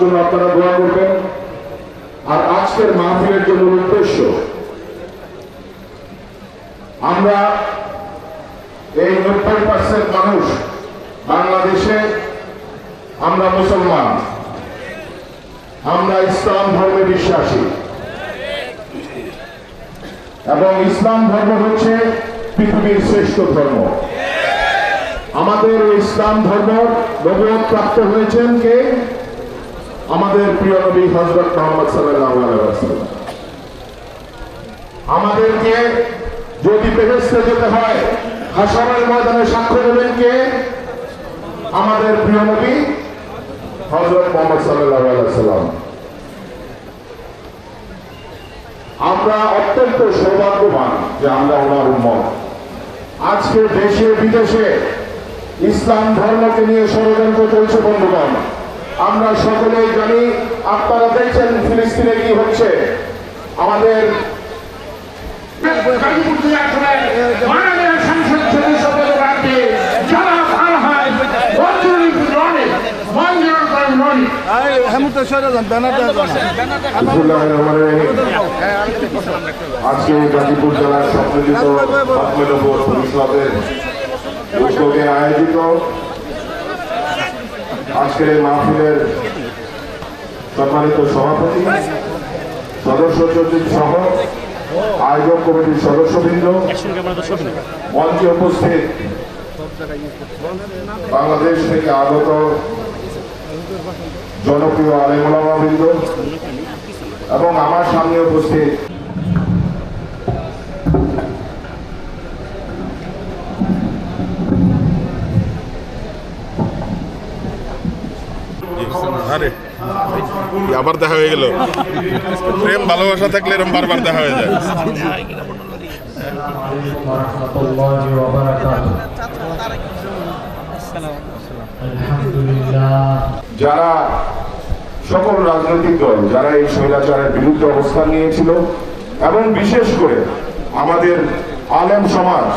জন্য আপনারা দোয়া করবেন। আর আজকের মাহফিলের জন্য উদ্দেশ্য, আমরা এই নব্বই পার্সেন্ট মানুষ বাংলাদেশে আমরা মুসলমান, আমরা ইসলাম ধর্মে বিশ্বাসী। এবং ইসলাম ধর্ম হচ্ছে পৃথিবীর শ্রেষ্ঠ ধর্ম। আমাদের ইসলাম ধর্ম নবুয়ত প্রাপ্ত হয়েছেন কে? আমাদের প্রিয় নবী হজরত মোহাম্মদ সাল্লাল্লাহু আলাইহি ওয়াসাল্লাম। আমাদেরকে যদি বেহেশতে যেতে হয়, হাসরের ময়দানে সাক্ষ্য দেবেন কে? আমাদের প্রিয় নবী হজরত মোহাম্মদ সাল্লাল্লাহু আলাইহি ওয়াসাল্লাম। আমরা অত্যন্ত সৌভাগ্যবান যে আমরা ওনার উম্মত। আজকে দেশে, বিদেশে ইসলাম ধর্মকে নিয়ে ষড়যন্ত্র চলছে, বন্ধুগণ। আমরা সকলেই জানি আপনারা দেখছেন ফিলিস্তিনে কি হচ্ছে আমাদের। আজকে জেলার আয়োজিত আজকের এই মাহফিলের সম্মানিত সভাপতি, সদস্য সচিব সহ আয়োজক কমিটির সদস্যবৃন্দ, মঞ্চে উপস্থিত বাংলাদেশ থেকে আগত জনপ্রিয় আলেমুলামাবৃন্দ এবং আমার সামনে উপস্থিত আরে, আবার দেখা হয়ে গেল। প্রেম, ভালোবাসা থাকলে এরকম বারবার দেখা হয়ে যায়। যারা সকল রাজনৈতিক দল, যারা এই স্বৈরাচারের বিরুদ্ধে অবস্থান নিয়েছিল, এবং বিশেষ করে আমাদের আলেম সমাজ,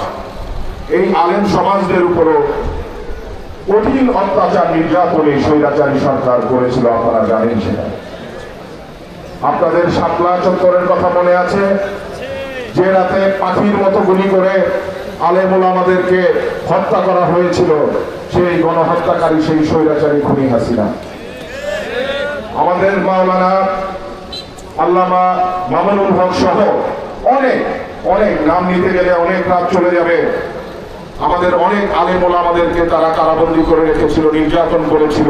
এই আলেম সমাজদের উপরও কঠিন অত্যাচার নির্যাতন স্বৈরাচারী সরকার করেছিল, আপনারা জানেন সেটা। আপনাদের শাপলা চত্বরের কথা মনে আছে? যে রাতে পাখির মতো গুলি করে আলেমুল আমাদেরকে হত্যা করা হয়েছিল, সেই গণহত্যাকারী, সেই স্বৈরাচারী খুনি হাসিনা। আমাদের মাওলানা আল্লামা মামুনুল হক সহ অনেক অনেক নাম নিতে গেলে অনেক রাত চলে যাবে। আমাদের অনেক আলিমোলা আমাদেরকে তারা কারাবন্দি করে রেখেছিল নির্যাতন করেছিল।